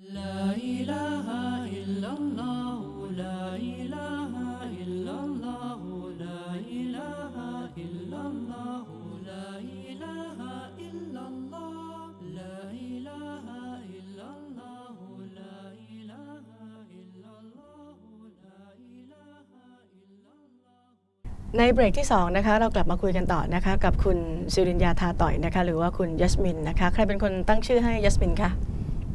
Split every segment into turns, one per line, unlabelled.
لا إله إلا الله لا إله إلا الله لا إله إلا الله لا إله إلا الله لا إله إلا الله لا إله إلا الله لا إله إلا الله
ในเบรกที่ 2 นะคะ เรากลับมาคุยกันต่อนะคะ กับคุณสิรินยาทาต่อยนะคะ หรือว่าคุณยัสมินนะคะ ใครเป็นคนตั้งชื่อให้ยัสมินคะ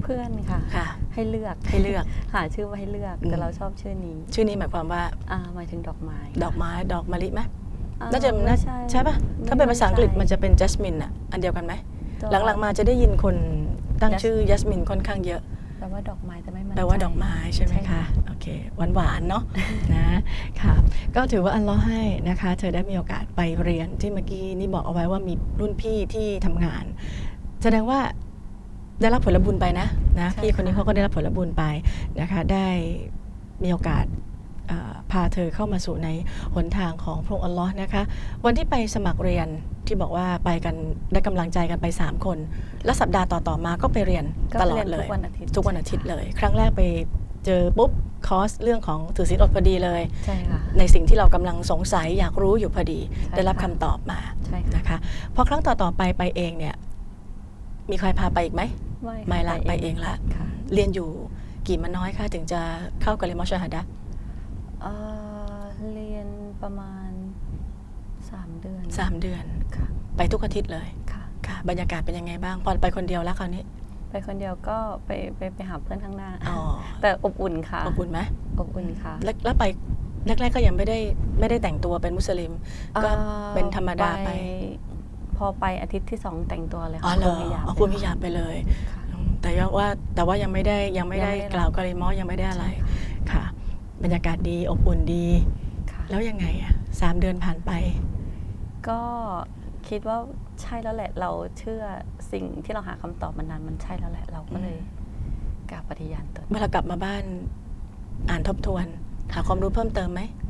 เพื่อนค่ะ
ค่ะ
ให้เลือก
ให้เลือก
หาชื่อมาให้เลือก
อืม
แต่เราชอบชื่อนี้
ชื่อนี้หมายความว่า
อ่าหมายถึงดอกไม้
ดอกไม้ดอกมะลิไหม
อ่
น่าจะ
ไม่
น่า
ใช่
ใช่ปะถ้าเป็นภาษาอังกฤษมันจะเป็นจัสมินอะอันเดียวกันไหม
ตัว
หลังๆมาจะได้ยินคนตั้ง
Jas-
ชื่อยัสมินค่อนข้างเยอะ
แปลว่าดอกไม้แต่ไม่มั่น
แปลว่า
ใจ
ดอกไม้ใช่ไหม
ใช่
คะ
ค่ะ
โอเคหวานหวานๆเนาะนะค่ะก็ถือว่าอันล้อฮ์ให้นะคะ เธอได้มีโอกาสไปเรียนที่เมื่อกี้นี่บอกเอาไว้ว่ามีรุ่นพี่ที่ทำงาน แสดงว่า ได้รับผลบุญไปนะนะพี่คนนี้เขาก็ได้รับผลบุญไปนะคะได้มีโอกาสเอ่อพาเธอเข้ามาสู่ในหนทางของพระองค์อัลลอฮ์นะคะ วันที่ไปสมัครเรียนที่บอกว่าไปกันได้กำลังใจกันไป 3 คน แล้วสัปดาห์ต่อๆมาก็ไปเรียน
ก็
ตลอ
รี
ด
น
เลย
ทุกวันอาทิตย์
ทุกวันอาทิตย์เลย ครั้งแรกไปเจอปุ๊บคอร์สเรื่องของถือศีลอดพอดีเลย
ใช่ค่ะ
ในสิ่งที่เรากำลังสงสัยอยากรู้อยู่พอดี
ใช่
ได้รับ
ค่ะ
คำตอบมา
ใช่ค่ะ
นะคะพอครั้งต่อๆไปไปเองเนี่ยมีใครพาไปอีกไหม
ไม่
ไม่ละไปเองละ
ค่ะ
เรียนอยู่กี่มาน้อยคะถึงจะเข้ากับเลมอชฮาดะ
เอ่อเรียนประมาณสามเดือน
สามเดือน
ค่ะ
ไปทุกอาทิตย์เลย
ค่ะ
ค่ะ บรรยากาศเป็นยังไงบ้าง พอไปคนเดียวแล้วคราวนี้
ไปคนเดียวก็ไปไปไปหาเพื่อนข้างหน้า
อ๋อ
แต่อบอุ่นค่ะ
อบอุ่นไหม
อบอุ่นค่ะ
แล้วแล้วไปแรกๆก็ยังไม่ได้ไม่ได้แต่งตัวเป็นมุสลิม ก็
อ่อ
เป็นธรรมดาไป
พอไปอาทิตย์ที่สองแต่งตัวเลย
อ๋อ
ค่ะ
เหรอ
คุมฮิญาบ
อ๋อคุมพิยาบไปเลย
ค่ะ
อืมแต่ว่าแต่ว่ายังไม่ได้ยังไม่ได้
ยังไม่ได้
กล่าวกะลิมอยังไม่ได้อะไรค่ะ บรรยากาศดีอบอุ่นดี
ค่ะ
แล้วยังไงอะสามเดือนผ่านไป
ก็คิดว่าใช่แล้วแหละเราเชื่อสิ่งที่เราหาคำตอบมานานมันใช่แล้วแหละ เราก็เลยกล่าวปฏิญาณตน
เมื่อเรากลับมาบ้านอ่านทบทวน หาความรู้เพิ่มเติมไหม
ค่ะ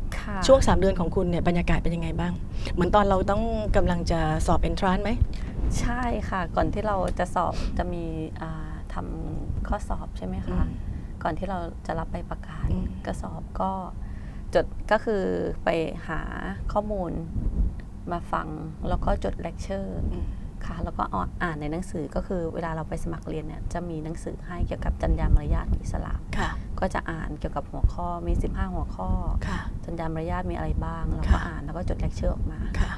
ช่วง 3 เดือนของคุณเนี่ยบรรยากาศเป็นยังไงบ้าง เหมือนตอนเราต้องกำลังจะสอบเอนทรานไหม
ใช่ค่ะ ก่อนที่เราจะสอบจะมีอ่าทำข้อสอบใช่ไหมคะ
อืม
ก่อนที่เราจะรับไปประกาศ
อืม
ก็สอบก็จดก็คือไปหาข้อมูลมาฟังแล้วก็จดเลคเชอร์
อืม
ค่ะแล้วก็เอาอ่านในหนังสือก็คือเวลาเราไปสมัครเรียนเนี่ยจะมีหนังสือให้เกี่ยวกับจรรยามารยาทของอิสลาม
ค่ะ
ก็จะอ่านเกี่ยวกับหัวข้อมี 15 หัวข้อ
ค่ะ
จรรยามารยาทมีอะไรบ้างเราก็
ค่ะ
อ่านแล้วก็จดเลคเชอร์ออกมา
ค่ะ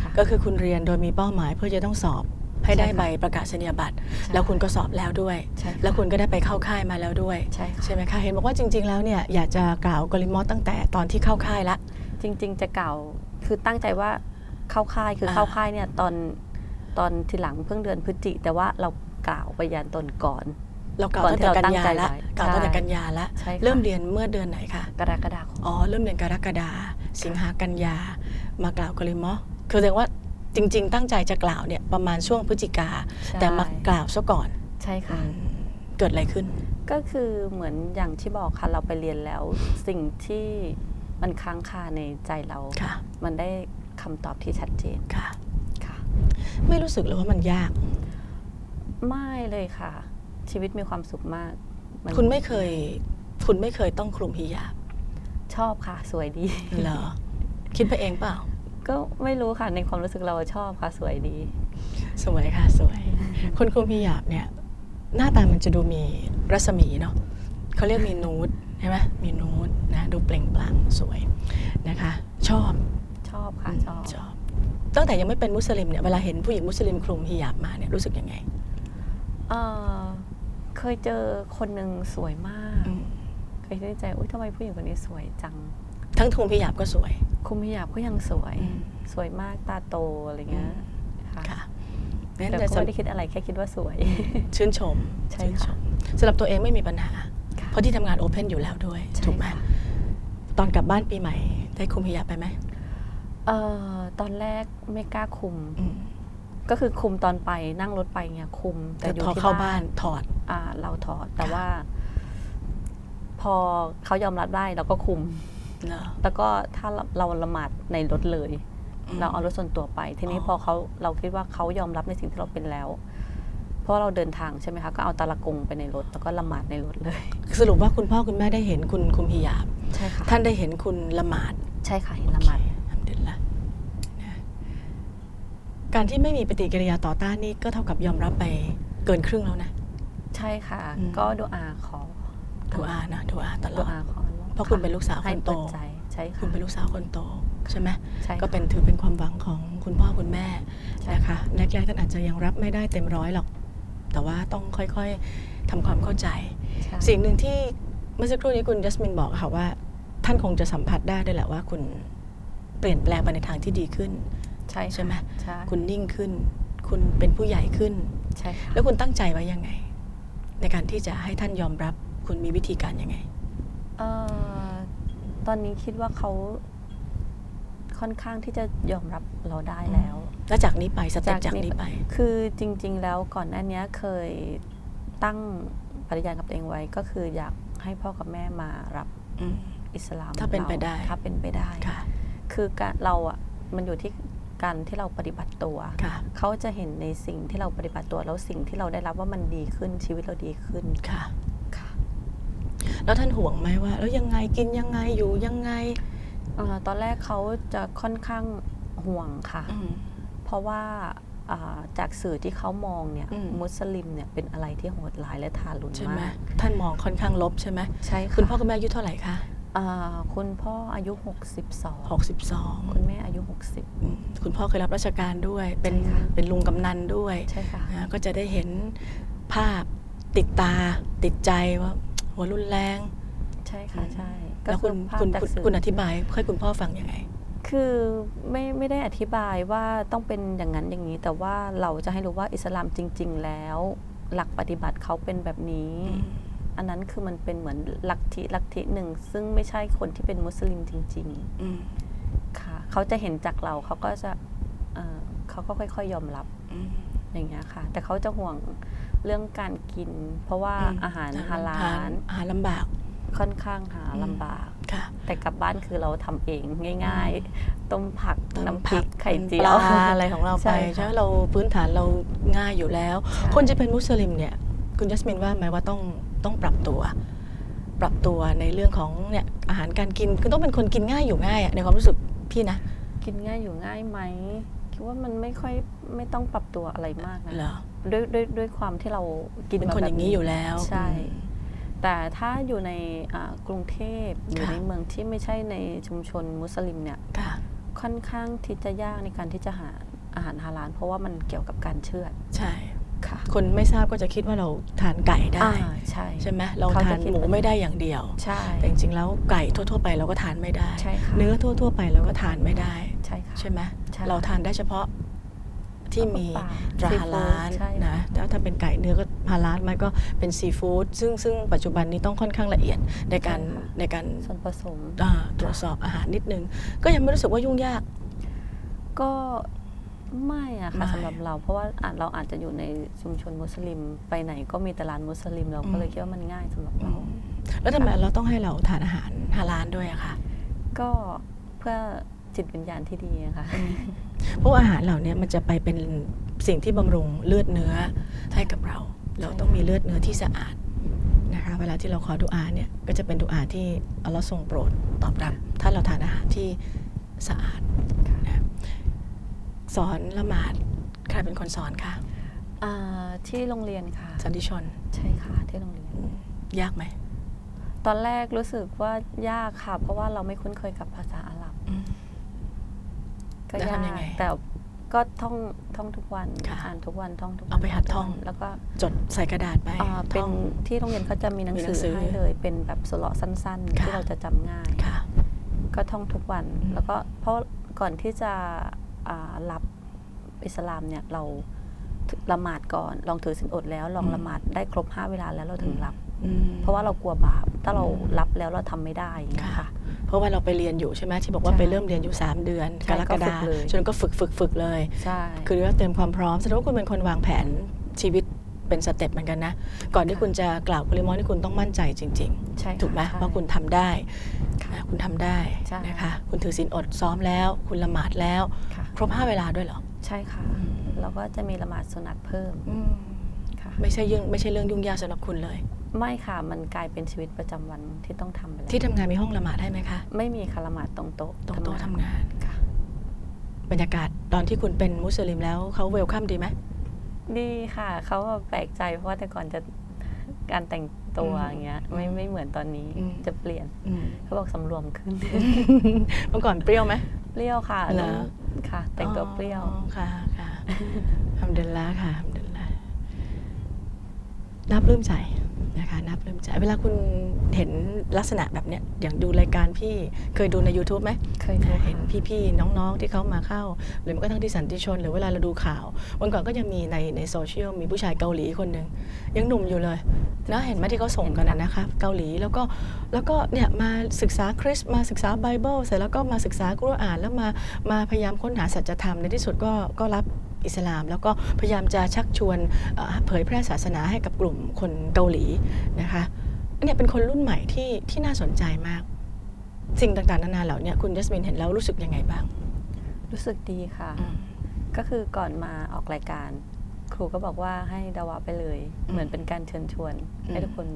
ค่ะ
ก็คือคุณเรียนโดยมีเป้าหมายเพื่อจะต้องสอบให้ได้
ใช่ค่ะ
ใบประกาศนียบัตร
ใช่
แล้วคุณก็สอบแล้วด้วย
ใช่ค่ะ
แล้วคุณก็ได้ไปเข้าค่ายมาแล้วด้วย
ใช่ค่ะ
ใช่ไหมคะเห็นบอกว่าจริง ๆ แล้วเนี่ยอยากจะกล่าวกลิมอตั้งแต่ตอนที่เข้าค่ายละ
จริง ๆ จะกล่าวคือตั้งใจว่าเข้าค่ายคือ
อ่า
เข้าค่ายเนี่ยตอน ตอนทีหลังเพิ่งเดือนพฤศจิแต่ว่าเรากล่าวปฏิญาณตนก่อน
เรากล่าว
ก่อน
ตั้ง
ที่
แต่
เรา
กันยา
ตั้งใจ
ละ
ไว้
กล่าวตั้งแต่
ใช่
กันยาละ
ใช่ค่ะ
เริ่มเรียนเมื่อเดือนไหนคะ
กรกฎาคม
อ๋อเริ่มเดือนกรกฎาสิงหากันยามากล่าวกลิมอคือแสดงว่าจริง ๆ ตั้งใจจะกล่าวเนี่ยประมาณช่วงพฤศจิกา
ใช่
แต่มากล่าวซะก่อน
ใช่ค่ะ
อืมเกิดอะไรขึ้น
ก็คือเหมือนอย่างที่บอกค่ะเราไปเรียนแล้วสิ่งที่มันค้างคาในใจเรา
ค่ะ
มันได้คำตอบที่ชัดเจน
ค่ะ
ค่ะ
ไม่รู้สึกเลยว่ามันยาก
ไม่เลยค่ะ ชีวิตมีความสุขมากน
คุณไม่เคย คุณไม่เคยต้องคลุมฮิญาบ
ชอบค่ะ สวยดี
เหรอคิดไปเองเปล่า
ก็ไม่รู้ค่ะในความรู้สึกเราชอบค่ะ สวยดี
สวยค่ะ สวย คนคลุมฮิญาบเนี่ย หน้าตามันจะดูมีรัศมีเนาะเขาเรียกมีนูดใช่ไหมมีนูดนะดูเปล่งปลั่งสวยนะคะ ชอบ
ชอบค่ะชอบ
ชอบ ตั้งแต่ยังไม่เป็นมุสลิมเนี่ยเวลาเห็นผู้หญิงมุสลิมคลุมฮิญาบมาเนี่ยรู้สึกยังไง
เอ่อเคยเจอคนหนึ่งสวยมาก
อืม
เคยคิดในใจอุ้ยทำไมผู้หญิงคนนี้สวยจัง
ทั้งคลุมฮิญาบก็สวย
คุมฮิญาบก็ยังสวย
อืม
สวยมากตาโตอะไรเงี้ยค่ะ
ค่ะงั้น
แต่
แต่
ก็
สำ
ไม่ได้คิดอะไรแค่คิดว่าสวย
ชื่นชม
ใช่
ชื่นช
ค่ะ
มสำหรับตัวเองไม่มีปัญหา
ค่ะ
เพราะที่ทำงานโอเพนอยู่แล้วด้วย
ใช่
ถูกไหม
ค่ะ
ตอนกลับบ้านปีใหม่ ได้คลุมฮิญาบไปไหม
เอ่อตอนแรกไม่กล้าคุม
อืม
ก็คือคุมตอนไปนั่งรถไปเนี่ยคุม แต่
แต่
อยู่
พอ
ที่
เข้าบ้านถอด
อ่า เราถอดแต่
ค่ะ
ว่า พอเขายอมรับได้เราก็คุม
เนอะ
แล้วก็ถ้าเราเราละหมาดในรถเลย
อืม
เราเอารถส่วนตัวไป ทีนี้
อ๋อ
พอเขาเราคิดว่าเขายอมรับในสิ่งที่เราเป็นแล้ว เพราะเราเดินทางใช่ไหมคะก็เอาตะละกงไปในรถ แล้วก็ละหมาดในรถเลย
สรุปว่าคุณพ่อคุณแม่ได้เห็นคุณคุมฮิญาบ
ใช่ค่ะ
ท่านได้เห็นคุณละหมาด
ใช่ค่ะเห็นละหมาด
อัลฮัมดุลิลละนะ การที่ไม่มีปฏิกิริยาต่อต้านนี่ก็เท่ากับยอมรับไปเกินครึ่งแล้วนะ
ใช่ค่ะ
อืม
ก็ดูอาขอ
ดูอานะดูอาตล
ดู
อด
อาขอ
เพราะคุณเป็นลูกสาว
ให้
คนโต
เปิดใจใช่ค่ะ
คุณเป็นลูกสาวคนโตใช่ไหม
ใช่
ก็เป็นถือเป็นความหวังของคุณพ่อคุณแม่
ใช่
นะคะ
ค่ะ
แรกๆท่านอาจจะยังรับไม่ได้เต็มร้อยหรอก แต่ว่าต้องค่อยๆทำความเข้าใจ
ใช่
สิ่งหนึ่งที่เมื่อสักครู่นี้คุณจัสมินบอกค่ะว่า ท่านคงจะสัมผัสได้ด้วยแหละว่าคุณเปลี่ยนแปลงไปในทางที่ดีขึ้น
ใช่ค่ะ
ใช่ไหม
ใช่
คุณนิ่งขึ้น คุณเป็นผู้ใหญ่ขึ้น
ใช่ค่ะ
แล้วคุณตั้งใจไว้ยังไง ในการที่จะให้ท่านยอมรับคุณมีวิธีการยังไง
เอ่อตอนนี้คิดว่าเขาค่อนข้างที่จะยอมรับเราได้แล้ว
แล้วจากนี้ไปสเต็ปจากนี้ไป
คือจริง ๆ แล้วก่อนหน้านี้เคยตั้งปฏิญาณกับตัวเองไว้ ก็คืออยากให้พ่อกับแม่มารับ
อืม
อิสลาม
ถ้าเป็น
ร
ไปได้
ถ้าเป็นไปได้
ค่ะ
คือการเราอะมันอยู่ที่ การที่เราปฏิบัติตัว
ค่ะ
เขาจะเห็นในสิ่งที่เราปฏิบัติตัวแล้วสิ่งที่เราได้รับว่ามันดีขึ้นชีวิตเราดีขึ้น
ค่ะ
ค่ะ
แล้วท่านห่วงไหมว่า แล้วยังไงกินยังไงอยู่ยังไง
เอ่อตอนแรกเขาจะค่อนข้างห่วงค่ะ
อืม
เพราะว่าอ่าจากสื่อที่เขามองเนี่ย
อืม
มุสลิมเนี่ยเป็นอะไรที่โหดร้ายและทารุณ
ใช่ไหม
มาก
ท่านมองค่อนข้างลบใช่ไหม
ใช่ค่ะ
คุณพ่อคุณแม่อายุเท่าไหร่คะ
อ่าคุณพ่ออายุ 62
62
คุณแม่อายุ
อืมคุณพ่อเคยรับราชการด้วย เป็น
ใช่ค่ะ
เป็นลุงกำนันด้วย
60ใช่ค่ะ
นะก็จะได้เห็นภาพติดตาติดใจว่าหัวรุนแรง
ใช่ค่ะ ใช่ก็
แล้วคุณ
อภาพ
คุณ
จาก
คุณ
สื่
คุณอธิบายให้คุณพ่อฟังยังไง
คือไม่ไม่ได้อธิบายว่าต้องเป็นอย่างนั้นอย่างนี้ แต่ว่าเราจะให้รู้ว่าอิสลามจริง ๆ แล้ว หลักปฏิบัติเขาเป็นแบบนี้อั นนั้นคือมันเป็นเหมือนลัทธิลัทธิหนึ่ง ซึ่งไม่ใช่คนที่เป็นมุสลิมจริง
อืม
ๆค่ะ เขาจะเห็นจากเราเขาก็จะเอ่อเขาก็ค่อย ๆ ยอมรับ
อืม
อย่างเงี้ยค่ะ แต่เขาจะห่วงเรื่องการกิน เพราะว่าอาหารฮาลาล
อาหารลำบาก
ค่อนข้างหา
อืม
ลำบาก
ค่ะ
แต่กลับบ้านคือเราทำเองง่าย ๆ ต้มผักน้ำพริกไข่เจี
ป
ยว
ลาอะไรของเรา
ใช่
ไป
ค่ะ
ใช่ไหมเราพื้นฐานเราง่ายอยู่แล้ว
ใช่
คนจะเป็นมุสลิมเนี่ย คุณจัสมินว่าไหมว่าต้องต้องปรับตัว ปรับตัวในเรื่องของเนี่ยอาหารการกินคือต้องเป็นคนกินง่ายอยู่ง่ายอะในความรู้สึกพี่นะ
กินง่ายอยู่ง่ายไหมคิดว่ามันไม่ค่อยไม่ต้องปรับตัวอะไรมากนะ
เหรอ
ด้วยด้วยด้วยความที่เรากิน
เป็น
ม
คนอย่างนี้
นี้
อยู่แล้ว
ใช่
อืม
แต่ถ้าอยู่ในอ่ากรุงเทพอยู่
ค่ะ
ในเมืองที่ไม่ใช่ในชุมชนมุสลิมเนี่ย
ค่ะ
ค่อนข้างที่จะยากในการที่จะหาอาหารฮาลาลเพราะว่ามันเกี่ยวกับการเชือด
ใช่
ค่ะ
คนไม่ทราบก็จะคิดว่าเราทานไก่ได้
อ่าใช่
ใช่ไหมเรา
เขา
ทา
จะ
น
คิด
หมู
แบบ
ไม่ได้อย่างเดียว
ใช่
แต่จริงๆแล้วไก่ทั่ว ๆ ไปเราก็ทานไม่ได้
ใช่ค่ะ
เนื้อทั่ว ๆ ไปเราก็ทานไม่ได้
ใช่ค่ะ
ใช่ไหม
ใช่
เราทานได้เฉพาะที่มี
ปลา
ตรา
ซี
ฮา
ฟู้ด
ลาล
ใช่ค่ะ
นะแล้วถ้าเป็นไก่เนื้อก็ฮาลาลไหมก็เป็นซีฟู้ดซึ่งซึ่งปัจจุบันนี้ต้องค่อนข้างละเอียดในการ
ใช่ค่ะ
ในการ
ส่วนผสม
อ่าตรวจสอบอาหารนิดนึง ก็ยังไม่รู้สึกว่ายุ่งยาก
ก็ ไม่อะค่ะ
ไม่
สำหรับเรา เพราะว่าอะเราอาจจะอยู่ในชุมชนมุสลิม ไปไหนก็มีแต่ร้านมุสลิม เราก็เลยคิดว่ามันง่ายสำหรับเรา
แล้วทำไมเราต้องให้เราทานอาหารฮาลาลด้วยอะคะ
ก็เพื่อจิตวิญญาณที่ดีอะค่ะ
เพราะว่าอาหารเหล่านี้มันจะไปเป็นสิ่งที่บำรุงเลือดเนื้อให้กับเรา เราต้องมีเลือดเนื้อที่สะอาดนะคะ เวลาที่เราขอดุอาเนี่ยก็จะเป็นดุอาที่อัลลอฮ์ทรงโปรดตอบรับ ถ้าเราทานอาหารที่สะอาดนะ สอนละหมาดใครเป็นคนสอนคะ
อ่าที่โรงเรียนค่ะ
สันติชน
ใช่ค่ะที่โรงเรียน
ยากไหม
ตอนแรกรู้สึกว่ายากค่ะ เพราะว่าเราไม่คุ้นเคยกับภาษาอาหรับ
อืม
ก็
แล้ว
ยาก
ทำยังไง
แต่ก็ท่องท่องทุกวัน
ค่ะ
อ่านทุกวันท่องทุกวัน
เอาไปหัดท่อง
ทุกวันแล้วก็
จดใส่กระดาษไป
อ่าเป็น
ท่อง
ที่โรงเรียนเขาจะมีหนัง
มีหนั
สื
ง
อ
สือ
ให้เลย เป็นแบบสโลสั้น ๆ
ค่ะ
ที่เราจะจำง่าย
ค่ะ
ก็ท่องทุกวัน
อืม
แล้วก็เพราะก่อนที่จะอ่า รับอิสลามเนี่ยเราละหมาดก่อนลองถือศีลอดแล้ว ลองละหมาดได้ครบห้าเวลาแล้วเราถึงรับ
อืม
เพราะว่าเรากลัวบาป ถ้าเรารับแล้วเราทำไม่ได้อย่างเงี้ย
ค่ะ
ค่ะ
เพราะว่าเราไปเรียนอยู่ใช่ไหมที่บอกว่า
ใช่
ไปเริ่มเรียนอยู่ 3 เดือน
ใช่
กรกฎา
ก็ฝึกเลย
จนก็ฝึกฝึกฝึกเลย
ใช่
คือเรียกว่าเตรียมความพร้อมแสดงว่าคุณเป็นคนวางแผนชีวิต เป็นสเต็ปเหมือนกันนะ ก่อนที่คุณจะกล่าวคุลิมอนที่คุณต้องมั่นใจจริง
ใช่
ๆถูกไหม
ใช่
ว่าคุณทำได้นะคุณทำได้
ใช่
นะคะคุณถือศีลอดซ้อมแล้ว คุณละหมาดแล้ว
ค่ะ
ครบห้าเวลาด้วยเหรอ
ใช่ค่ะ แล้วก็จะมีละหมาดสุนัตเพิ่ม
อืมไม่ใช่ยุ่งไม่ใช่เรื่องยุ่งยากสำหรับคุณเลย
ไม่ค่ะ มันกลายเป็นชีวิตประจำวันที่ต้องทำไปแล้ว
ที่ทำงานมีห้องละหมาดให้ไหมคะ
ไม่มีคาละหมาดตรงโต๊ะ
ตรงโต๊ะทำงาน
ค่ะ
บรรยากาศตอนที่คุณเป็นมุสลิมแล้วเขาเวลคัมดีไหม
ดีค่ะ เขาแปลกใจเพราะว่าแต่ก่อนจะการแต่งตัว
อืม
อย่างเงี้ยไม่ไม่เหมือนตอนนี้
อืม
จะเปลี่ยน
อืม
เขาบอกสำรวมขึ้น
เมื่อก่อนเปรี้ยวไหม
เปรี้ยวค่ะ
เหรอ
ค่ะ แต่งตัวเปรี้ยว
อ๋อค่ะค่ะทำเดินละค่ะทำเดินละนับเริ่มใจ นะคะนับเริ่มใจเวลาคุณเห็นลักษณะแบบเนี้ยอย่างดูรายการพี่เคยดูใน YouTube ไหม
เคยดู
เห็น
ค่ะ
พี่ๆน้องๆที่เขามาเข้า หรือแม้กระทั่งที่สันติชน หรือเวลาเราดูข่าว วันก่อนก็ยังมีในในโซเชียลมีผู้ชายเกาหลีคนหนึ่งยังหนุ่มอยู่เลยนะเห็นไหมที่เขาส่งกันนะนะคะเกาหลีแล้วก็แล้วก็เนี่ยมาศึกษาคริสต์มาศึกษาไบเบิลเสร็จแล้วก็มาศึกษากุรอานแล้วมามาพยายามค้นหาสัจธรรมในที่สุดก็ก็รับ อิสลาม แล้วก็พยายามจะชักชวนเอ่อเผยแพร่ศาสนาให้กับกลุ่มคนเกาหลีนะคะเนี่ยเป็นคนรุ่นใหม่ที่ที่น่าสนใจมาก สิ่งต่างๆนานาเหล่าเนี้คุณจัสมินเห็นแล้วรู้สึกยังไงบ้าง
รู้สึกดีค่ะ
อืม
ก็คือก่อนมาออกรายการ ครูก็บอกว่าให้ดาวะไปเลย
อืม
เหมือนเป็นการเชิญชวน
อืม
ให้ทุกคน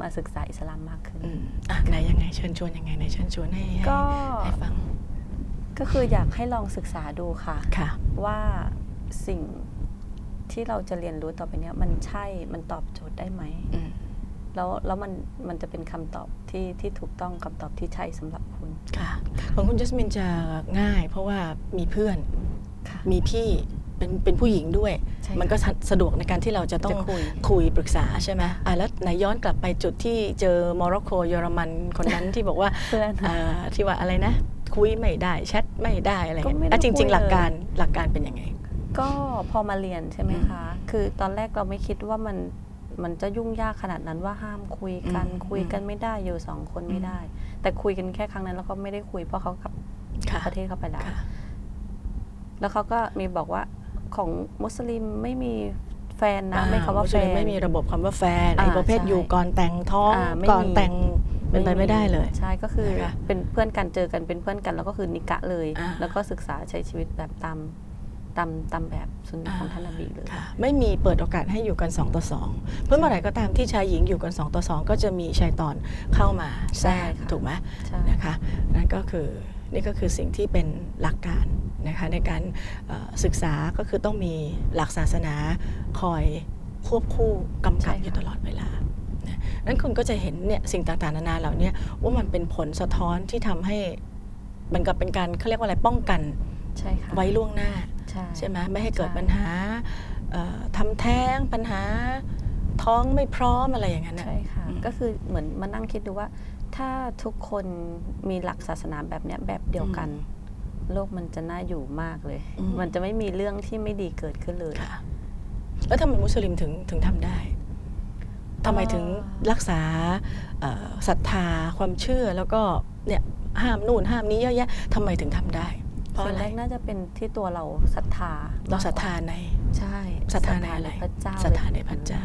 มาศึกษาอิสลามมากขึ้น
อืมอะไหนยังไงเชิญชวนยังไงไหนเชิญชวนให้ให้
ก็
ให้ฟัง
ก็คืออยากให้ลองศึกษาดูค่ะ
ค่ะ
ว่า สิ่งที่เราจะเรียนรู้ต่อไปเนี้ยมันใช่ มันตอบโจทย์ได้ไหม
อืม
แล้วแล้วมันมันจะเป็นคำตอบที่ที่ถูกต้องคำตอบที่ใช่สำหรับคุณ
ค่ะ ของคุณจัสมินจะง่าย เพราะว่ามีเพื่อน
ค่ะ
มีพี่เป็นเป็นผู้หญิงด้วย
ใช่
มันก็สะสะดวกในการที่เราจะต้อง
จะคุย
คุยปรึกษาใช่ไหมอะแล้วไหนย้อนกลับไปจุดที่เจอโมร็อกโกเยอรมันคนนั้นที่บอกว่า
เพื่อน
อ่าที่ว่าอะไรนะ คุยไม่ได้แชทไม่ได้อะไร
ก็
เงี้ย
ไม่ได้
อะจ
คุ
ริง
ย
ๆหลัก
เลย
การหลักการเป็นยังไง
ก็พอมาเรียนใช่ไหม
อืม
คะ คือตอนแรกเราไม่คิดว่ามันมันจะยุ่งยากขนาดนั้นว่าห้ามคุยกัน
อืม
คุยกันไม่ได้อยู่สองคนไม่ได้ แต่คุยกันแค่ครั้งนั้นแล้วก็ไม่ได้คุยเพราะเขากลับ
ค่ะ
ประเทศเขาไปแล้ว
ค่ะ
แล้วเขาก็มีบอกว่าของมุสลิมไม่มีแฟนนะ
อ่
ไม่คำว่า
มุส
แฟ
ลิม
น
ไม่มีระบบคำว่าแฟนไอ้
อ่า
ประเภท
ใช่
อยู่ก่อนแต่งท้อง
อ่าไม่
ก่อน
มี
แต่งเป็นไปไม่ได้เลย
ใช่ก็คือ
นะคะ
เป็นเพื่อนกันเจอกันเป็นเพื่อนกัน แล้วก็คือนิกะเลย
อ่า
แล้วก็ศึกษาใช้ชีวิตแบบตาม ตามตามแบบสุนนะของท่านนบีเลย
ค่ะไม่มีเปิดโอกาสให้อยู่กัน 2 ต่อ 2 เพื่อเมื่อไหร่ก็ตามที่ชายหญิงอยู่กัน 2 ต่อ 2 ก็จะมีชายตอนเข้ามาแทร
ใช่
ก
ค่ะ
ถูกไหม
ใช่
นะคะนั่นก็คือนี่ก็คือสิ่งที่เป็นหลักการนะคะในการเอ่อศึกษาก็คือต้องมีหลักศาสนาคอยควบคู่กำกับอยู่ตลอดเวลานะนั้นคุณก็จะเห็นเนี่ยสิ่งต่างๆนานาเหล่านี้ว่ามันเป็นผลสะท้อนที่ทำให้มันกับเป็นการเขาเรียกว่าอะไรป้องกัน
ใช่ค่ะ
ไว้ล่วงหน้า
ใช่
ใช่ไหมไม่ให้เกิด
ใช่
ปัญหาเอ่อทำแท้งปัญหาท้องไม่พร้อมอะไรอย่างนั้นน่ะ
ใช่ค่ะ
อืม
ก็คือเหมือนมานั่งคิดดูว่า ถ้าทุกคนมีหลักศาสนาแบบเนี้ยแบบเดียวกัน โลกมันจะน่าอยู่มากเลย
อืม
มันจะไม่มีเรื่องที่ไม่ดีเกิดขึ้นเลย
ค่ะแล้วทำไมมุสลิมถึงถึงทำได้ทำไมถึงรักษาเอ่อศรัทธาความเชื่อแล้วก็เนี่ยห้ามนู่นห้ามนี้เยอะแยะทำไมถึงทำได้ เพราะ
ส่ว
อะ
น
ไร
แรกน่าจะเป็นที่ตัวเราศรัทธา
เราศรัทธาใน
ใช่
ศรัทธาในอะไร
พระเจ้า
ศรัทธาในพระเจ้า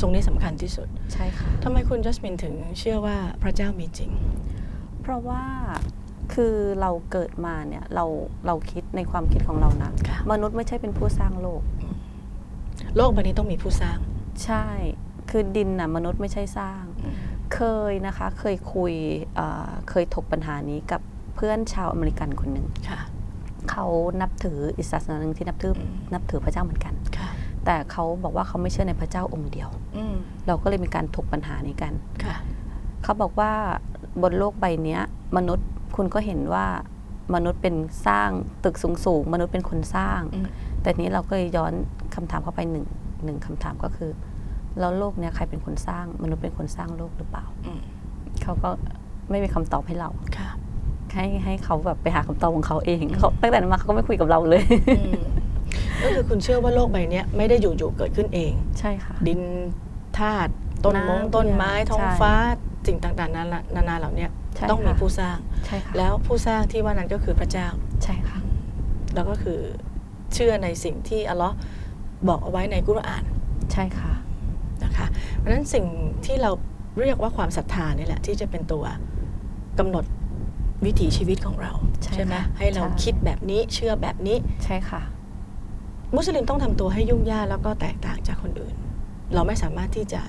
ตรงนี้สำคัญที่สุด
ใช่ค่ะ
ทำไมคุณจัสมินถึงเชื่อว่าพระเจ้ามีจริง
เพราะว่าคือเราเกิดมาเนี่ยเราเราคิดในความคิดของเรานะ
ค่ะ
มนุษย์ไม่ใช่เป็นผู้สร้างโลก
โลกใบนี้ต้องมีผู้สร้าง
ใช่ คือดินน่ะมนุษย์ไม่ใช่สร้าง เคยนะคะ เคยคุยเอ่อเคยถกปัญหานี้กับเพื่อนชาวอเมริกันคนหนึ่ง
ค่ะ
เขานับถืออีกศาสนาหนึ่งที่นับถือ
อืม
นับถือพระเจ้าเหมือนกัน
ค่ะ
แต่เขาบอกว่าเขาไม่เชื่อในพระเจ้าองค์เดียว
อืม
เราก็เลยมีการถกปัญหานี้กัน
ค่ะ
เขาบอกว่าบนโลกใบเนี้ยมนุษย์คุณก็เห็นว่ามนุษย์เป็นสร้างตึกสูงๆมนุษย์เป็นคนสร้าง
อืม
แต่นี้เราก็เลยย้อนคำถามเข้าไปหนึ่งหนึ่งคำถามก็คือแล้วโลกเนี้ยใครเป็นคนสร้าง มนุษย์เป็นคนสร้างโลกหรือเปล่า
อืม
เขาก็ไม่มีคำตอบให้เรา
ค่ะ
ให้ให้เขาแบบไปหาคำตอบของเขาเองเขาตั้งแต่นั้นมาเขาก็ไม่คุยกับเราเลย
อืมก็คือคุณเชื่อว่าโลกใบเนี้ยไม่ได้อยู่ๆเกิดขึ้นเอง
ใช่ค่ะ
ดินธาตุต้นมง
น้ำ
ต้นไม้
ใช่
ท้องฟ้าสิ่งต่างๆนานานานาเหล่าเนี้ย
ใช่
ต้องมี
ค่ะ
ผู้สร้าง
ใช่ค่ะ
แล้วผู้สร้างที่ว่านั้นก็คือพระเจ้า
ใช่ค่ะ
แล้วก็คือเชื่อในสิ่งที่อัลเลอฮ์บอกเอาไว้ในกุรอาน
ใช่ค่ะ
นะคะเพราะฉะนั้นสิ่งที่เราเรียกว่าความศรัทธานี่แหละที่จะเป็นตัวกำหนด วิถีชีวิตของเรา
ใช่
ไหม
ค่ะ
ให้เรา
ใช่
คิดแบบนี้เชื่อแบบนี้
ใช่ค่ะ
มุสลิมต้องทำตัวให้ยุ่งยากแล้วก็แตกต่างจากคนอื่น เราไม่สามารถที่จะ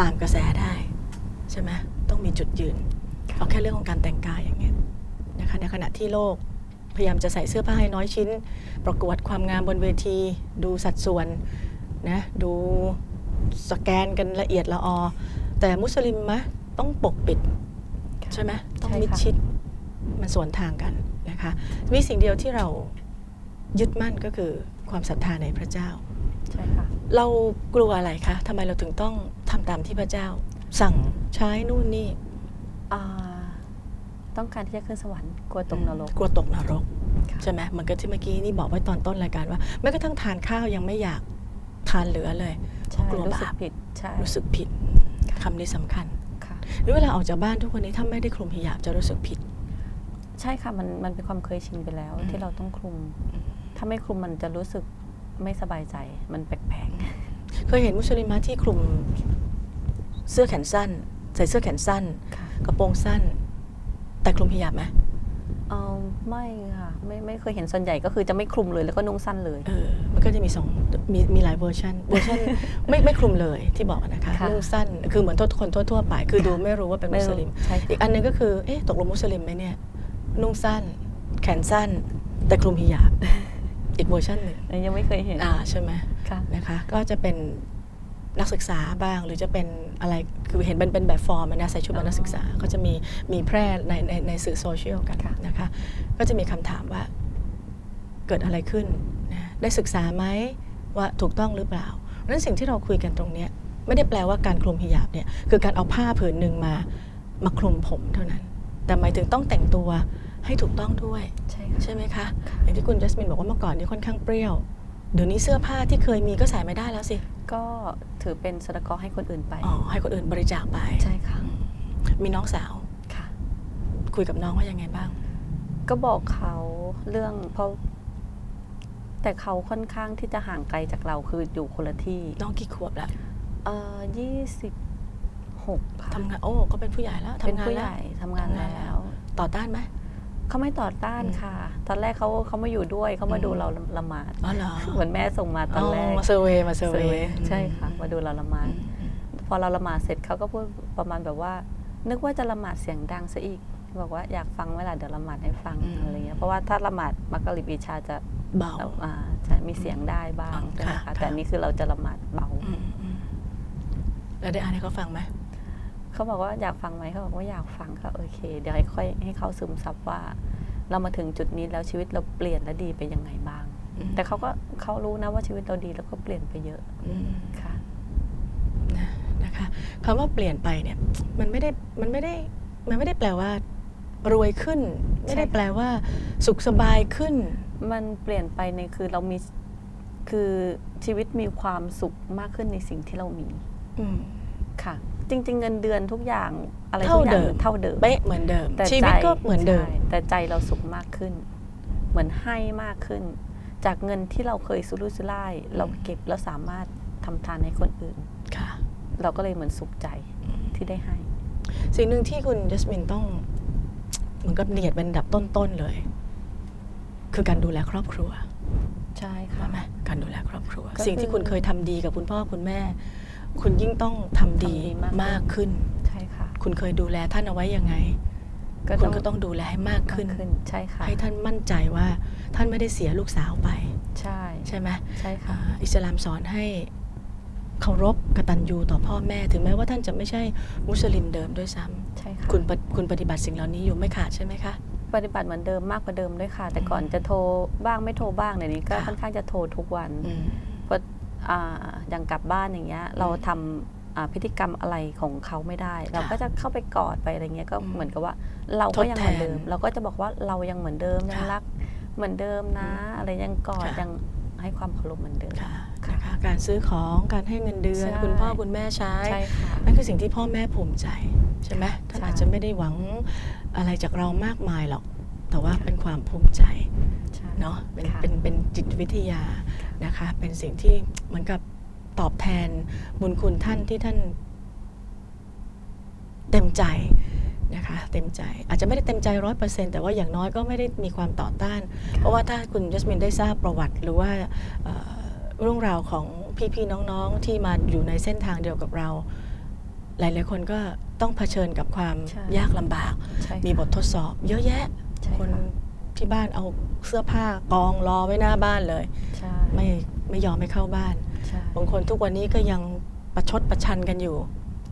ตามกระแสได้ใช่ไหมต้องมีจุดยืนเอาแค่เรื่องของการแต่งกายอย่างเงี้ยนะคะในขณะที่โลกพยายามจะใส่เสื้อผ้าให้น้อยชิ้น ประกวดความงามบนเวที ดูสัดส่วนนะดูสแกนกันละเอียดละออแต่มุสลิมมะต้องปกปิด ใช่ไหม ต้อง
ใช่ค่ะ
มิดชิดมันสวนทางกันนะคะมีสิ่งเดียวที่เรายึดมั่นก็คือความศรัทธาในพระเจ้า
ใช่ค่ะ
เรากลัวอะไรคะทำไมเราถึงต้องทำตามที่พระเจ้า สั่งใช้นู่นนี่
อ่าต้องการที่จะขึ้นสวรรค์กลัวตกนรก
กลัวตกนรก
ค่ะ
ใช่ไหมเหมือนกับที่เมื่อกี้นี่บอกไว้ตอนต้นรายการว่าแม้กระทั่งทานข้าวยังไม่อยากทานเหลือเลย
ใช่
กลัว
รู้สึก
บาป
ผิดใช่
รู้สึกผิดคำนี้สำคัญ
ค่ะ
หรือเวลาออกจากบ้านทุกวันนี้ถ้าไม่ได้คลุมหิญาบจะรู้สึกผิด
ใช่ค่ะมันมันเป็นความเคยชินไปแล้ว
อืม
ที่เราต้องคลุม ถ้าไม่คลุมมันจะรู้สึกไม่สบายใจมันแปลก
เคยเห็นมุสลิมะที่คลุมเสื้อแขนสั้น ใส่เสื้อแขนสั้น
ๆค่ะ
กระโปรงสั้น แต่คลุมหิญาบไหม
เออไม่ค่ะไม่ไม่เคยเห็นส่วนใหญ่ก็คือจะไม่คลุมเลยแล้วก็นุ่งสั้นเลย
เออมันก็จะมีสองมีมีหลายเวอร์ชันเวอร์ชันไม่ไม่คลุมเลยที่บอกนะคะ
ค่ะ
นุ่งสั้นคือเหมือนทุกคนทั่วๆไป คือดูไม่รู้ว่าเป็นมุสลิม
ใช่
อีก
ค่ะ
อันหนึงก็คือเอ๊ะตกลงมุสลิมไหมเนี่ย นุ่งสั้น แขนสั้น แต่คลุมหิญาบ อีกเวอร์ชันหนึ่ง
ยังไม่เคยเห็น
อ่าใช่ไหม
ค่ะ
นะคะ ก็จะเป็น นักศึกษาบ้าง หรือจะเป็นอะไรคือเห็นเป็นเป็นแบบฟอร์มอะนะใส่ชุดแบบนักศึกษาก็จะมีมีแพร่ในในในสื่อโซเชียลกัน
ค่ะ
นะคะก็จะมีคำถามว่าเกิดอะไรขึ้นนะได้ศึกษาไหมว่าถูกต้องหรือเปล่าเพราะฉะนั้นสิ่งที่เราคุยกันตรงเนี้ยไม่ได้แปลว่าการคลุมหิญาบเนี่ยคือการเอาผ้าผืนหนึ่งมามาคลุมผมเท่านั้น แต่หมายถึงต้องแต่งตัวให้ถูกต้องด้วย
ใช่ค่ะ
ใช่ไหมคะ อย่างที่คุณจัสมินบอกว่าเมื่อก่อนนี้ค่อนข้างเปรี้ยว เดี๋ยวนี้เสื้อผ้าที่เคยมีก็ใส่ไม่ได้แล้วสิ
ก็ถือเป็นสตะกอให้คนอื่นไป
อ๋อ ให้คนอื่นบริจาคไป
ใช่ค่ะ
มีน้องสาว
ค่ะ
คุยกับน้องว่ายังไงบ้าง
ก็บอกเขาเรื่องเพราะแต่เขาค่อนข้างที่จะห่างไกลจากเราคืออยู่คนละที่
น้องกี่ขวบแล้ว
เอ่อยี่สิบหกค่ะ
ทำงาน โอ้ ก็เป็นผู้ใหญ่แล้ว
เป็น
ทำงาน
ผู้ให
แล้ว
ญ่ทำงาน
ทำงานแล้
แล้ว ว
ต่อต้านไหม
เขาไม่ต่อต้าน
อืม
ค่ะ ตอนแรกเขาเขามาอยู่ด้วยเขามา
อืม
ดูเราละหมาด
อ๋อเหรอ
เหมือนแม่ส่งมาตอนแรก
มาเซอร์เวย์มาเซอร์เวย์
ใช่ค่ะ มาดูเราละหมาดพอเราละหมาดเสร็จเขาก็พูดประมาณแบบว่า นึกว่าจะละหมาดเสียงดังซะอีกบอกว่าอยากฟังเวลาเดี๋ยวละหมาดให้ฟังอะไรเงี้ยเพราะว่าถ้าละหมาดมักกะริบอิชาจะ
เบา
อ่าจะมีเสียงได้บ้าง
อ๋อ
ใช่ไหม
ค่ะ
คะ
ค่ะ
แต่อันนี่คือเราจะละหมาดเบา
อืมอืมแล้วได้อ่านให้เขาฟังไหม
เขาบอกว่าอยากฟังไหมเขาบอกว่าอยากฟังค่ะโอเค เดี๋ยวให้ค่อยให้เขาซึมซับว่า เรามาถึงจุดนี้แล้วชีวิตเราเปลี่ยนและดีไปยังไงบ้าง
อืม
แต่เขาก็เขารู้นะว่าชีวิตเราดีแล้วก็เปลี่ยนไปเยอะ
อืม
ค่ะ
นะนะคะคำว่าเปลี่ยนไปเนี่ยมันไม่ได้มันไม่ได้มันไม่ได้แปลว่ารวยขึ้น ไม่ได้
ใช่ค่ะ
แปลว่า สุขสบายขึ้น
มันเปลี่ยนไปในคือเรามีคือชีวิตมีความสุขมากขึ้นในสิ่งที่เรามี
อืม
ค่ะ จริง ๆ เงินเดือนทุกอย่างอะไร
เท่า
ทุกอย่า
เดิ
ง
ม
เท่าเดิม
เป๊ะเหมือนเดิม
แต่
ชีวิต
ใจ
ก็เหมือนเดิม
ใช่แต่ใจเราสุขมากขึ้น เหมือนให้มากขึ้น จากเงินที่เราเคยสุรุ่ยสุร่ายเราเก็บแล้วสามารถทำทานให้คนอื่น
ค่ะ
เราก็เลยเหมือนสุขใจที่ได้ให้
สิ่งหนึ่งที่คุณจัสมินต้องเหมือนกับเนียดเป็นอันดับต้นๆเลย คือการดูแลครอบครัว
ใช่
ใช่ไหมการดูแลครอบครัว
ก็คือ
สิ่งที่คุณเคยทำดีกับคุณพ่อคุณแม่ คุณยิ่งต้องทำดี
ทำดีมาก
มากขึ้น
ใช่ค่ะ
คุณเคยดูแลท่านเอาไว้ยังไง คุณก็ต้องดูแลให้มากขึ้น
มากขึ้นใช่ค่ะ
ให้ท่านมั่นใจว่าท่านไม่ได้เสียลูกสาวไป
ใช่
ใช่ไหม
ใช่ค่ะ
อ่าอิสลามสอนให้เคารพกตัญญูต่อพ่อแม่ถึงแม้ว่าท่านจะไม่ใช่มุสลิมเดิมด้วยซ้ำ
ใช่ค่ะ
คุณปฏิคุณปฏิบัติสิ่งเหล่านี้อยู่ไม่ขาดใช่ไหมคะ
ปฏิบัติเหมือนเดิมมากกว่าเดิมด้วยค่ะ แต่ก่อนจะโทรบ้างไม่โทรบ้างเดี๋ยวนี้ก็
ค่ะ
ค่อนข้างจะโทรทุกวัน
อืม
เพราะอ่า อย่างกลับบ้านอย่างเงี้ยเราทำอ่าพิธีกรรมอะไรของเขาไม่ได้ เราก็จะเข้าไปกอดไปอะไรเงี้ยก็
อืม
เหมือนกับว่าเราก็ยังเหมือนเดิม
ทดแทน
เราก็จะบอกว่าเรายังเหมือนเดิมยัง
ค่ะ
รักเหมือนเดิมนะ อะไรยังกอด
ค่ะ
ยังให้ความเคารพเหมือนเดิม
ค่ะ
ค่ะ
นะคะการซื้อของการให้เงินเดือน
ใช่
คุณพ่อคุณแม่ใช้
ใช่ค่ะ
นั่นคือสิ่งที่พ่อแม่ภูมิใจใช่ไหมท่าน
ใช่
อาจจะไม่ได้หวังอะไรจากเรามากมายหรอก แต่ว่าเป็นความภูมิใจ
ใช่
เนาะเป็น
ค่ะ
เป็นเป็นจิตวิทยา นะคะ เป็นสิ่งที่เหมือนกับตอบแทนบุญคุณท่านที่ท่าน เต็มใจนะคะเต็มใจอาจจะไม่ได้เต็มใจร้อยเปอร์เซ็นแต่ว่าอย่างน้อยก็ไม่ได้มีความต่อต้าน เพราะว่าถ้าคุณจัสมินได้ทราบประวัติหรือว่าเอ่อเรื่องราวของพี่ๆน้องๆที่มาอยู่ในเส้นทางเดียวกับเรา หลายๆคนก็ต้องเผชิญกับความ
ใช่
ยากลำบาก
ใช่
มีบททดสอบ เยอะแยะ
ใช่
คน
ค่ะ
ที่บ้านเอาเสื้อผ้ากองรอไว้หน้าบ้านเลย
ใช่
ไม่ไม่ยอมให้เข้าบ้าน
ใช่
บางคนทุกวันนี้ก็ยังประชดประชันกันอยู่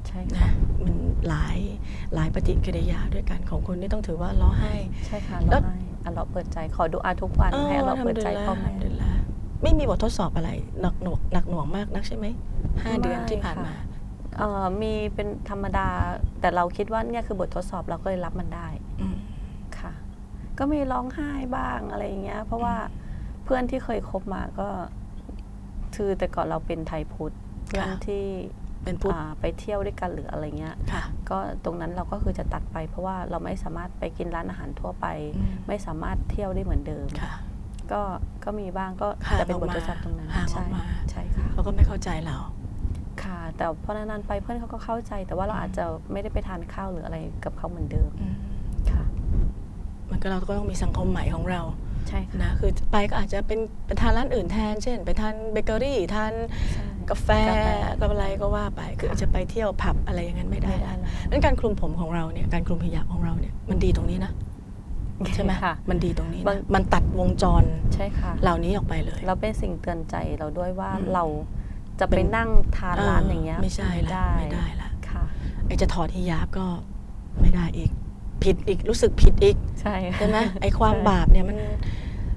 ใช่
นะ
ค่ะ
มันหลายหลายปฏิกิริยาด้วยกันของคนที่ต้องถือว่าล้อให้
ใช่ค่ะ
แล้
เรา
ว
ให้อัลเลาะห์เปิดใจขอดูอาทุกวันให้อัลเลาะห์เปิดใจพ่อแม่
ทำดุลิลละไม่มีบททดสอบอะไรหนักหน่วงหนักหน่วงมากนักใช่ไหมห้า
ไม่
เดือนที่ผ่าน
ค่ะ
มา
เอ่อมีเป็นธรรมดา แต่เราคิดว่าเนี่ยคือบททดสอบเราก็เลยรับมันได้
อืม
ค่ะ ก็มีร้องไห้บ้างอะไรอย่างเงี้ย เพราะว่าเพื่อนที่เคยคบมาก็คือแต่ก่อนเราเป็นไทยพุทธเพื่อนที่
เป็นพุทธ
อ่าไปเที่ยวด้วยกันหรืออะไรเงี้ย
ค่ะ
ก็ตรงนั้นเราก็คือจะตัดไป เพราะว่าเราไม่สามารถไปกินร้านอาหารทั่วไป
อืม
ไม่สามารถเที่ยวได้เหมือนเดิม
ค่ะ
ก็ก็มีบ้างก็
ห่าง
จะเป็นบท
ออกมา
ทดสอบตรงนั้น
ห่างอ
ใช่
อกมา
ใช่ค่ะ
เขาก็ไม่เข้าใจเรา
ค่ะ แต่พอนานๆไปเพื่อนเขาก็เข้าใจ แต่ว่าเราอาจจะไม่ได้ไปทานข้าวหรืออะไรกับเขาเหมือนเดิม
อื ม
ค่ะ
มันก็เราก็ต้องมีสังคมใหม่ของเรา
ใช่ค่ะ
นะคือไปก็อาจจะเป็นไปทานร้านอื่นแทน เช่น ไปทานเบเกอรี่ทาน
ใช่
กาแฟ
กาแฟ
กับอะไรก็ว่าไปคืออาจจะไปเที่ยวผับอะไรอย่างนั้นไม่ได้
ไม่ได้
ละ
แล้ว
นั้นการคลุมผมของเราเนี่ยการคลุมหิญาบของเราเนี่ยมันดีตรงนี้นะใช่ไหม
ค่ะ
มันดีตรงนี้
บาง
นะมันตัดวงจร
ใช่ค่ะ
เหล่านี้ออกไปเลย
เราเป็นสิ่งเตือนใจเราด้วยว่า
อืม
เราจะ
เป็
ไป
น
นั่งทานร้านอย่างเงี้ย
ไม่ใช่ละ
ได้
ไม่ได้ละ
ค่ะ
ไอจะถอดฮิญาบก็ไม่ได้อีก ผิดอีกรู้สึกผิดอีก
ใช่ค่ะ
ใช่ไหมไอความ
ใช่
บาปเนี่ยมัน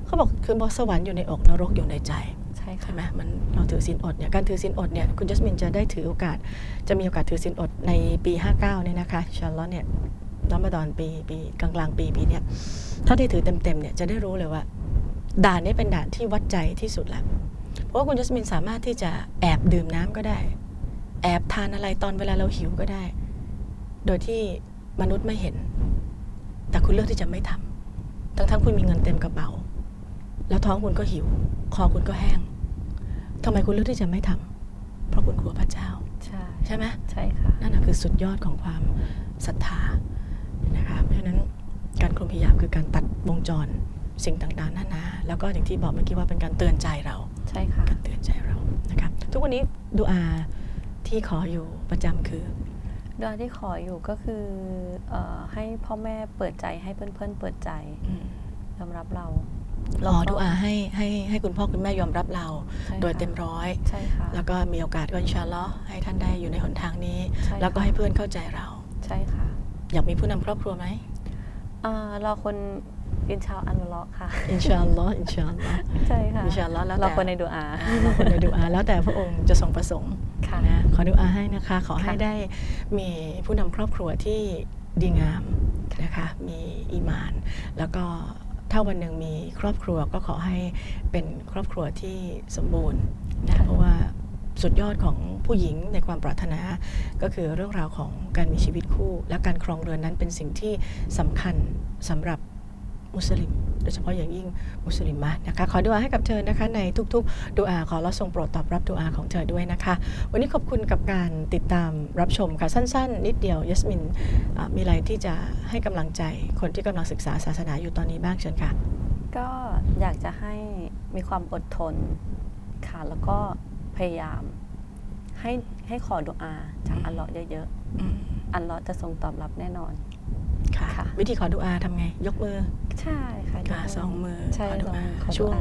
เขาบอกคือบอกสวรรค์อยู่ในอกนรกอยู่ในใจ
ใช่ค่ะ
ใช่ไหมมันเราถือศีลอดเนี่ยการถือศีลอดเนี่ยคุณจัสมินจะได้ถือโอกาส จะมีโอกาสถือศีลอดในปี 59เนี่ยนะคะอินชาอัลลอฮ์เนี่ยรอมฎอนปีปีกลางกลางๆปีปีเนี่ยถ้าได้ถือเต็มๆเนี่ยจะได้รู้เลยว่า ด่านนี้เป็นด่านที่วัดใจที่สุดแล้วเพราะว่าคุณจัสมินสามารถที่จะแอบดื่มน้ำก็ได้ แอบทานอะไรตอนเวลาเราหิวก็ได้ โดยที่ มนุษย์ไม่เห็น แต่คุณเลือกที่จะไม่ทำทั้งทั้งๆคุณมีเงินเต็มกระเป๋า แล้วท้องคุณก็หิว คอคุณก็แห้งทำไมคุณเลือกที่จะไม่ทำเพราะคุณกลัวพระเจ้า
ใช่
ใช่ไหม
ใช่ค่ะ
นั่นนะคือสุดยอดของความศรัทธานะคะเพราะฉะนั้นการคลุมพิยาบคือการตัดวงจรสิ่งต่างๆนานา แล้วก็อย่างที่บอกเมื่อกี้ว่าเป็นการเตือนใจเรา
ใช่ค่ะ
การเตือนใจเรา นะครับ ทุกวันนี้ดูอาที่ขออยู่ประจำคือ
โดยที่ขออยู่ก็คือเออให้พ่อแม่เปิดใจให้เพื่อนๆเปิดใจ
อืม
ยอมรับเรา
รอดูอาให้ให้ให้คุณพ่อคุณแม่ยอมรับเรา
ใช่ค่ะ
โดยเต็มร้อย
ใช่ค่ะ
แล้วก็มีโอกาสก็อินชาอัลลอฮ์ให้ท่านได้อยู่ในหนทางนี้
ใช่ค่ะ
แล้วก็ให้เพื่อนเข้าใจเรา
ใช่ค่ะ
อยากมีผู้นำครอบครัวไหม
อ่ารอคนอินชาอันลอฮ์ค่ะ
อินชาอัลลอฮ์อินชาอัลลอฮ์
ใช่ค่ะ
อินชาอัลลอฮ์แล้วแต่
รอคนในดูอา
เราคนในดูอา แล้วแต่พระองค์จะทรงประสงค์
ค่ะ
นะขอดูอาให้นะคะ ขอให้
ค่ะ
ได้มีผู้นำครอบครัวที่ดีงามนะคะมีอีหมาน แล้วก็ถ้าวันหนึ่งมีครอบครัวก็ขอให้เป็นครอบครัวที่สมบูรณ์นะเพราะว่าสุดยอดของผู้หญิงในความปรารถนา ก็คือเรื่องราวของการมีชีวิตคู่ และการครองเรือนนั้นเป็นสิ่งที่สำคัญสำหรับ มุสลิม โดยเฉพาะอย่างยิ่งมุสลิมะนะคะขอดุอาให้กับเธอนะคะในทุกๆดุอาขอเราทรงโปรดตอบรับดุอาของเธอด้วยนะคะ วันนี้ขอบคุณกับการติดตามรับชมค่ะสั้น ๆ นิดเดียวยัสมินอะมีอะไรที่จะให้กำลังใจคนที่กำลังศึกษาศาสนาอยู่ตอนนี้บ้างเชิญค่ะ
ก็อยากจะให้มีความอดทนค่ะแล้วก็พยายามให้ให้ขอดุอาจากอัลเลอฮ์เยอะ
อืม
ๆอัลเลอฮ์จะทรงตอบรับแน่นอน
ค่ะ
ค่ะ
วิธีขอดุอาทำไง ยกมือ
ใช่ค่ะ
ค่ะสองมือ
ใช่
ขอดุอา
ขอดุอา
ช่วง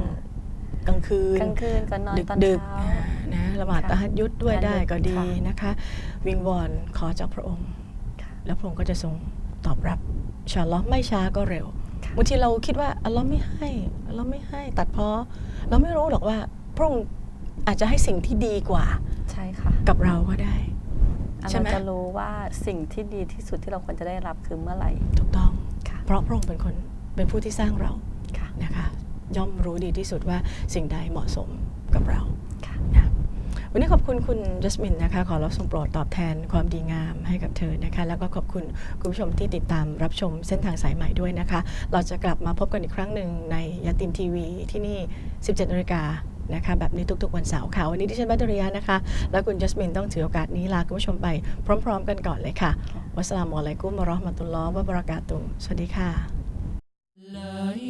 กลางคืน
กลางคืนก่อนนอน
ดึก
ตอน
ดึก
เช้า
อ่านะละหมาด
ค่ะ
ตะฮัดยุดด้วย
ตะฮัดยุด
ได้ก็ดี
ค่ะ
นะคะ วิงวอนขอจากพระองค์
ค่ะ
แล้วพระองค์ก็จะทรงตอบรับอินชาอัลลอฮ์ไม่ช้าก็เร็ว
ค่ะ
บางทีเราคิดว่าอัลลอฮ์ไม่ให้อัลลอฮ์ไม่ให้ตัดเพอเราไม่รู้หรอกว่าพระองค์อาจจะให้สิ่งที่ดีกว่า
ใช่ค่ะ
กับเราก็ได้
อัล
ใช่
เลอ
ไหม
ฮ์จะรู้ว่าสิ่งที่ดีที่สุดที่เราควรจะได้รับคือเมื่อไหร่
ถูกต้อง
ค่ะ
เพราะพระองค์เป็นคนเป็นผู้ที่สร้างเรา
ค่ะ
นะคะย่อมรู้ดีที่สุดว่าสิ่งใดเหมาะสมกับเรา
ค่ะ
นะวันนี้ขอบคุณคุณจัสมินนะคะ ขอรับทรงโปรดตอบแทนความดีงามให้กับเธอนะคะ แล้วก็ขอบคุณคุณผู้ชมที่ติดตามรับชมเส้นทางสายใหม่ด้วยนะคะ เราจะกลับมาพบกันอีกครั้งหนึ่งในยาติมทีวีที่นี่ 17นาฬิกา นะคะแบบนี้ทุกๆวันเสาร์ค่ะ วันนี้ดิฉันบัตอรียานะคะ และคุณจัสมินต้องถือโอกาสนี้ลาคุณผู้ชมไปพร้อม ๆ กันก่อนเลยค่ะ วัสลามุอะลักุ้มมาราะห์มาตุลลอฮ์วะบะราะกาตุฮ์สวัสดีค่ะ